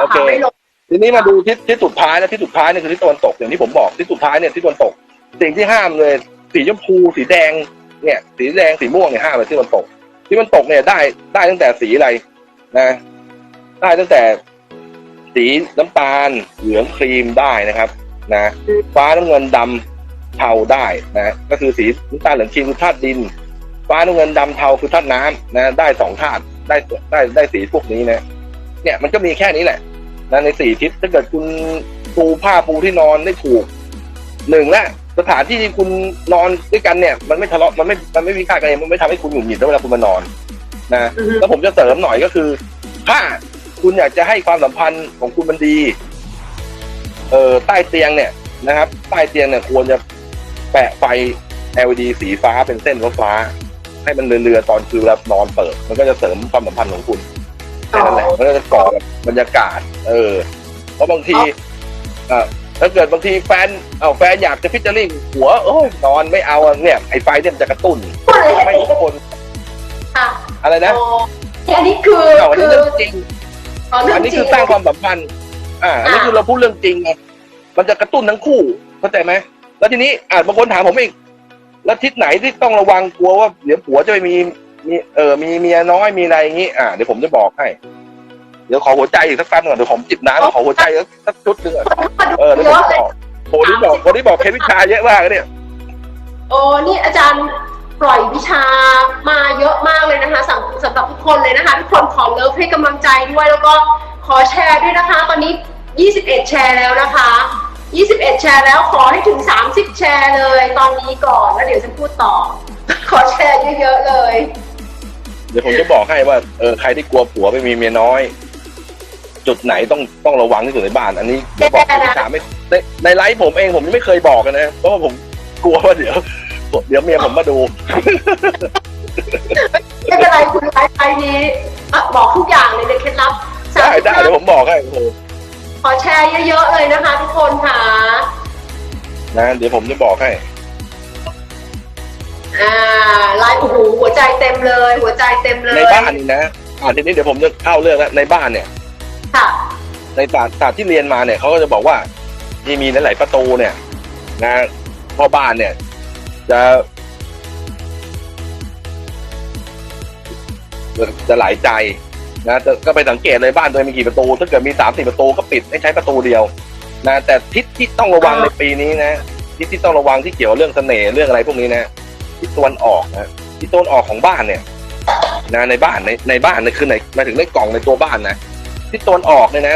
โอเคค่ะไม่ลงทีนี้มาดูทิศทิศสุดท้ายนะทิศสุดท้ายเนี่ยคือทิศตะวันตกอย่างที่ผมบอกทิศสุดท้ายเนี่ยทิศตะวันตก สิ่งที่ห้ามเลยสีชมพูสีแดงเนี่ย สีแดงสีม่วงเนี่ยห้ามเลยที่ตะวันตกที่ตะวันตกเนี่ยได้ได้ตั้งแต่สีอะไรนะ ได้ตั้งแต่สีน้ำตาลเหลืองครีมได้นะครับ นะฟ้าน้ำเงินดำเทาได้นะก็คือสีน้ำตาลเหลืองครีมคือธาตุดิน ฟ้าน้ำเงินดำเทาคือธาตุน้ำนะ ได้สองธาตุได้ได้ได้สีพวกนี้นะ เนี่ยมันก็มีแค่นี้แหละนะในสี่ทิศถ้าเกิดคุณปูผ้าปูที่นอนได้ถูกหนึ่งและสถานที่ที่คุณนอนด้วยกันเนี่ย มันไม่ทะเลาะมันไม่มันไม่มีค่ากันเองมันไม่ทำให้คุณหงุดหงิดเวลาคุณมานอนนะอือฮึแล้วผมจะเสริมหน่อยก็คือ ถ้าคุณอยากจะให้ความสัมพันธ์ของคุณมันดี เออใต้เตียงเนี่ยนะครับ ใต้เตียงเนี่ยควรจะแปะไฟ LED สีฟ้าเป็นเส้นฟ้าๆให้มันเรือๆตอนคืนเวลานอนเปิด มันก็จะเสริมความสัมพันธ์ของคุณ แค่นั้นแหละมันก็จะก่อแบบบรรยากาศ เออ เพราะบางทีเอ่อถ้าเกิดบางทีแฟนเอาแฟนอยากจะพิจารณาหัวโอ้ยนอนไม่เอาอะเนี่ยไอ้ไฟเนี่ยมันจะกระตุ้นไม่ทุกคนค่ะอะไรนะอ๋ออันนี้คือเอาอันคืนี้อเรื่องจริงอ๋อเรื่อัอนงนี้จริคืงอสร้างความสัมพันธ์อ่า อันนี้อ่าคือเราพูดเรื่องจริงไงมันจะกระตุ้นทั้งคู่เข้าใจไหมแล้วทีนี้อ่าบางคนถามผมอีกแล้วทิศไหนที่ต้องระวังกลัวว่าเดี๋ยวผัวจะไปมี มีเออมีเมียน้อยมีอะไรอย่างงี้อ่าเดี๋ยวผมจะบอกให้ เดี๋ยวขอหัวใจอีกสักแป๊บหนึงก่อนเดี๋ยวผมจิบน้ำขอหัวใจสักชุดหนึงก่อนเออเดี๋ยวเยผมอะเลยบอกโอ้ที่บอกคนที่บอกเควิชาเยอะมากเลยเนี่ยโอ้นี่อาจารย์ปล่อยวิชามาเยอะมากเลยนะคะสำสำหรับทุกคนเลยนะคะทุกคนขอเลิฟให้กำลังใจด้วยแล้วก็ขอแชร์ด้วยนะคะ ตอนนี้ 21 แชร์แล้วนะคะ 21 แชร์แล้วขอให้ถึง 30 แชร์เลย ตอนนี้ก่อนแล้วเดี๋ยวฉันพูดต่อ ขอแชร์เยอะๆเลย เดี๋ยวผมจะบอกให้ว่าเออใครที่กลัวผัวไปมีเมียน้อย จุดไหนต้องต้องระวังที่สุดในบ้าน อันนี้เดี๋ยวบอกเควิชาไม่ในในไลฟ์ผมเองผมยังไม่เคยบอกกันนะเพราะว่าผมกลัวว่าเดี๋ยวเดี๋ยวเมียผมมาดูไม่เป็นไรคุณไลฟ์ไลฟ์นี้อะบอกทุกอย่างเลยในเคล็ดลับได้ได้เดี๋ยวผมบอกให้โอ้โหขอแชร์เยอะๆเลยนะคะทุกคนค่ะนะเดี๋ยวผมจะบอกให้ อ่าไลฟ์โอ้โหหัวใจเต็มเลย หัวใจเต็มเลยในบ้านนี่นะอ่าทีนี้เดี๋ยวผมจะเข้าเรื่องแล้วในบ้านเนี่ย ค่ะ ในศาสตร์ศาสตร์ที่เรียนมาเนี่ยเขาก็จะบอกว่าที่มีหลาย ๆ ประตูเนี่ย นะพ่อบ้านเนี่ย จะจะจะหลายใจนะแต่ก็ไปสังเกตเลยบ้านตัวเองมีกี่ประตู ถ้าเกิดมีสามสี่ประตูก็ปิดให้ใช้ประตูเดียวนะแต่ทิศที่ต้องระวังอ่าในปีนี้นะทิศที่ต้องระวังที่เกี่ยวกับเรื่องเสน่ห์เรื่องอะไรพวกนี้นะ ทิศตะวันออกนะทิศตะวันออกของบ้านเนี่ยนะในบ้านในในบ้านเนี่ยคือในหมายถึงในกล่องในตัวบ้านนะทิศตะวันออกเนี่ยนะ